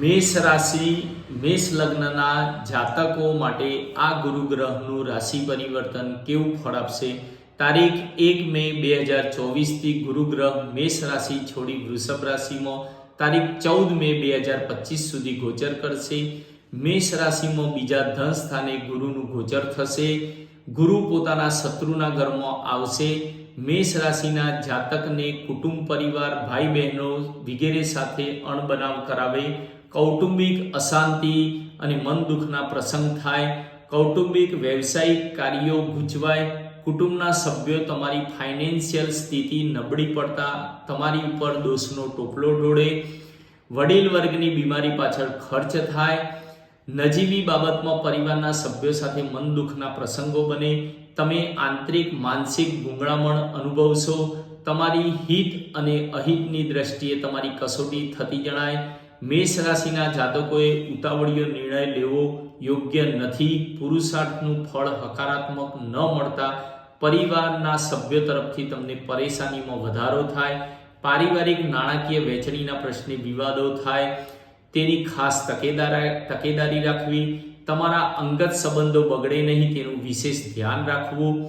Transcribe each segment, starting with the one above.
મેષ રાશિ, મેષ લગ્નના જાતકો માટે આ ગુરુ ગ્રહનું રાશિ પરિવર્તન કેવું ફળ આપશે? તારીખ એક મે બે હજાર ચોવીસથી ગુરુ ગ્રહ મેષ રાશિ છોડી વૃષભ રાશિમાં. તારીખ ચૌદ મે બે હજાર પચીસ સુધી ગોચર કરશે. મેષ રાશિમાં બીજા ધન સ્થાને ગુરુનું ગોચર થશે. ગુરુ પોતાના શત્રુના ઘરમાં આવશે. મેષ રાશિના જાતકને કુટુંબ પરિવાર, ભાઈ બહેનો વગેરે સાથે અણબનાવ કરાવે. કૌટુંબિક અશાંતિ અને મન દુઃખના પ્રસંગ થાય, કૌટુંબિક વ્યવસાયિક કાર્યો ગૂંચવાય, કુટુંબના સભ્યો તમારી ફાઇનાન્શિયલ સ્થિતિ નબળી પડતા તમારી ઉપર દોષનો ટોપલો ઢોળે, વડીલ વર્ગની બીમારી પાછળ ખર્ચ થાય, નજીવી બાબતમાં પરિવારના સભ્યો સાથે મન દુઃખના પ્રસંગો બને, તમે આંતરિક માનસિક ગુંગળામણ અનુભવશો, તમારી હિત અને અહિતની દ્રષ્ટિએ તમારી કસોટી થતી જણાય મેષ રાશિના જાતકોએ ઉતાવળીયો નિર્ણય લેવો યોગ્ય નથી. પુરુષાર્થનું ફળ હકારાત્મક ન મળતા પરિવારના સભ્યો તરફથી તમને પરેશાનીમાં વધારો થાય. પારિવારિક નાણાકીય વહેંચણીના પ્રશ્ને વિવાદો થાય. તેની ખાસ તકેદારા, તકેદારી રાખવી. તમારા અંગત સંબંધો બગડે નહીં તેનું વિશેષ ધ્યાન રાખવું.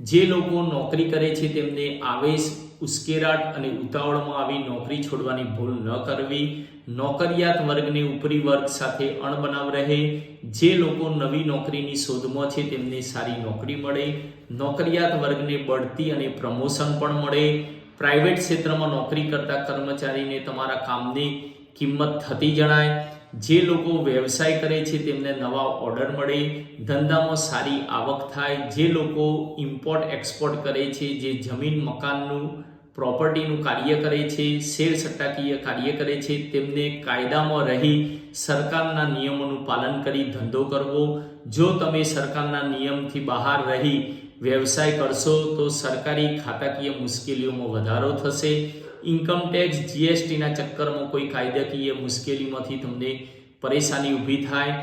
જે લોકો નોકરી કરે છે તેમને આવેશ, ઉશ્કેરાટ અને ઉતાવળમાં આવી નોકરી છોડવાની ભૂલ ન કરવી. નોકરિયાત વર્ગને ઉપરી વર્ગ સાથે અણબનાવ રહે. જે લોકો નવી નોકરીની શોધમાં છે, તેમને સારી નોકરી મળે. નોકરિયાત વર્ગને બઢતી અને પ્રમોશન પણ મળે. પ્રાઇવેટ ક્ષેત્રમાં નોકરી કરતા કર્મચારીને તમારા કામની કિંમત થતી જણાય. જે લોકો વ્યવસાય કરે છે, તેમને નવા ઓર્ડર મળે. ધંધામાં સારી આવક થાય. જે લોકો ઇમ્પોર્ટ એક્સપોર્ટ કરે છે, જે જમીન મકાનનું પ્રોપર્ટીનું કાર્ય કરે છે, શેર સટ્ટાકીય કાર્ય કરે છે, તેમને કાયદામાં રહી સરકારના નિયમોનું પાલન કરી ધંધો કરવો. જો તમે સરકારના નિયમથી બહાર રહી વ્યવસાય કરશો, તો સરકારી ખાતાકીય મુશ્કેલીઓમાં વધારો થશે. ઇન્કમ ટેક્સ જીએસટીના ચક્કરમાં કોઈ કાયદાકીય મુશ્કેલીમાંથી તમને પરેશાની ઊભી થાય.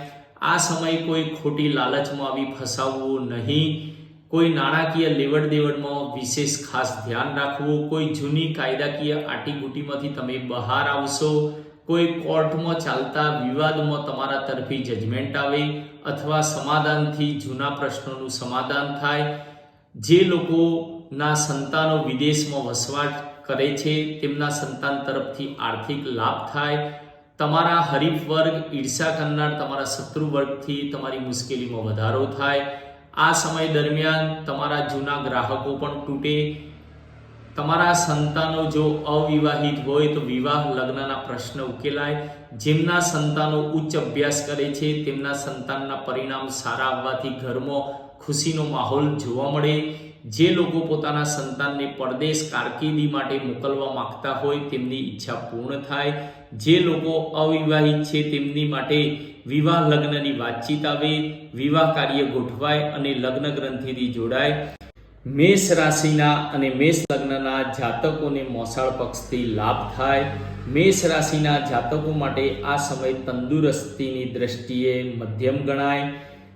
આ સમય કોઈ ખોટી લાલચમાં આવી ફસાવવું નહીં. કોઈ નાણાકીય લેવડ દેવડમાં વિશેષ ખાસ ધ્યાન રાખવું, કોઈ જૂની કાયદાકીય આટીગુટીમાંથી તમે બહાર આવશો, કોઈ કોર્ટમાં ચાલતા વિવાદમાં તમારા તરફી જજમેન્ટ આવે અથવા સમાધાનથી જૂના પ્રશ્નોનું સમાધાન થાય. જે લોકોના સંતાનો વિદેશમાં વસવાટ કરે છે, તેમના સંતાન તરફથી આર્થિક લાભ થાય. તમારા હરીફ વર્ગ ઈર્ષા કરનાર તમારા શત્રુ વર્ગથી તમારી મુશ્કેલીમાં વધારો થાય. આ સમય દરમિયાન તમારા જૂના ગ્રાહકો પણ તૂટે. તમારા સંતાનો જો અવિવાહિત હોય તો વિવાહ લગ્નના પ્રશ્ન ઉકેલાય. જેમના સંતાનો ઉચ્ચ અભ્યાસ કરે છે, તેમના સંતાનના પરિણામ સારા આવવાથી ઘરમાં ખુશીનો માહોલ જોવા મળે. જે લોકો પોતાના સંતાનને પરદેશ કારકિર્દી માટે મોકલવા માંગતા હોય તેમની ઈચ્છા પૂર્ણ થાય. જે લોકો અવિવાહિત છે તેમની માટે વિવાહ લગ્નની વાતચીત આવે, વિવાહ કાર્ય ગોઠવાય અને લગ્ન ગ્રંથિથી જોડાય. મેષ રાશિના અને મેષ લગ્નના જાતકોને મોસાળ પક્ષથી લાભ થાય. મેષ રાશિના જાતકો માટે આ સમય તંદુરસ્તીની દ્રષ્ટિએ મધ્યમ ગણાય.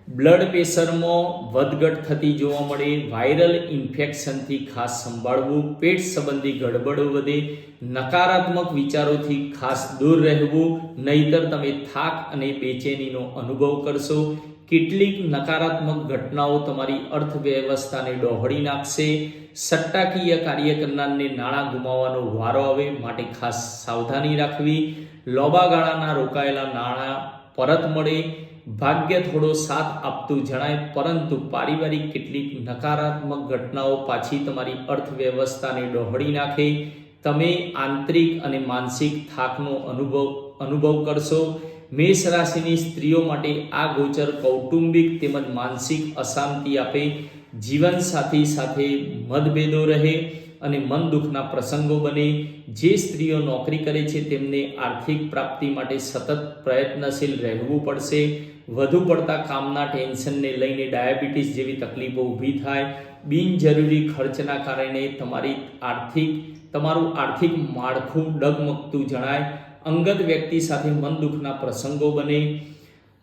બ્લડ પ્રેશરમાં વધઘટ થતી જોવા મળે, વાયરલ ઇન્ફેક્શનથી ખાસ સંભાળવું, પેટ સંબંધી ગડબડો વધે, નકારાત્મક વિચારોથી ખાસ દૂર રહેવું, નહીતર તમે થાક અને બેચેનીનો અનુભવ કરશો. કેટલીક નકારાત્મક ઘટનાઓ તમારી અર્થવ્યવસ્થાને ડહોળી નાખશે. સટ્ટાકીય કાર્ય કરનારને નાણાં ગુમાવવાનો વારો આવે માટે ખાસ સાવધાની રાખવી. લોબા ગાળાના રોકાયેલા નાણાં પરત મળે. ભાગ્ય થોડો સાથ આપતું જણાય, પરંતુ પારિવારિક કેટલીક નકારાત્મક ઘટનાઓ પાછી તમારી અર્થવ્યવસ્થાને ડહોળી નાખે. તમે આંતરિક અને માનસિક થાકનો અનુભવ અનુભવ કરશો. મેષ રાશિની સ્ત્રીઓ માટે આ ગોચર કૌટુંબિક તેમજ માનસિક અશાંતિ આપે. જીવનસાથી સાથે મતભેદો રહે. અને મન દુઃખના પ્રસંગો બને. જે સ્ત્રીઓ નોકરી કરે છે, તેમને આર્થિક પ્રાપ્તિ માટે સતત પ્રયત્નશીલ રહેવું પડશે. વધુ પડતા કામના ટેન્શનને લઈને ડાયાબિટીસ જેવી તકલીફો ઊભી થાય. બિનજરૂરી ખર્ચના કારણે તમારી આર્થિક, તમારું આર્થિક માળખું ડગમગતું જણાય. અંગત વ્યક્તિ સાથે મન દુઃખના પ્રસંગો બને.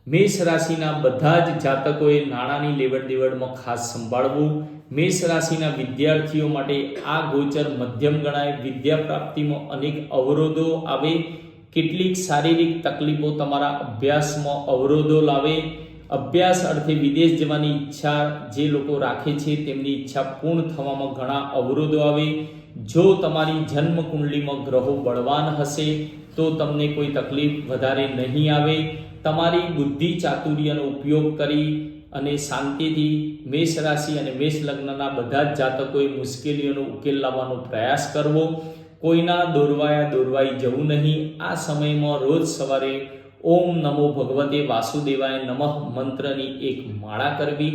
મેષ રાશિના બધા જ જાતકોએ નાણાંની લેવડ દેવડમાં ખાસ સંભાળવું. મેષ રાશિના વિદ્યાર્થીઓ માટે આ ગોચર મધ્યમ ગણાય. વિદ્યા પ્રાપ્તિમાં અનેક અવરોધો આવે. કેટલીક શારીરિક તકલીફો તમારા અભ્યાસમાં અવરોધો લાવે. અભ્યાસ અર્થે વિદેશ જવાની ઈચ્છા જે લોકો રાખે છે તેમની ઈચ્છા પૂર્ણ થવામાં ઘણા અવરોધો આવે. જો તમારી જન્મ કુંડલીમાં ગ્રહો બળવાન હશે, તો તમને કોઈ તકલીફ વધારે નહીં આવે. તમારી બુદ્ધિ ચાતુર્યનો ઉપયોગ કરી અને શાંતિથી મેષ રાશિ અને મેષ લગ્નના બધા જ જાતકોએ મુશ્કેલીઓનો ઉકેલ લાવવાનો પ્રયાસ કરવો. કોઈના દોરવાયા દોરવાઈ જવું નહીં. આ સમયમાં રોજ સવારે ઓમ નમો ભગવતે વાસુદેવાય નમઃ મંત્રની એક માળા કરવી.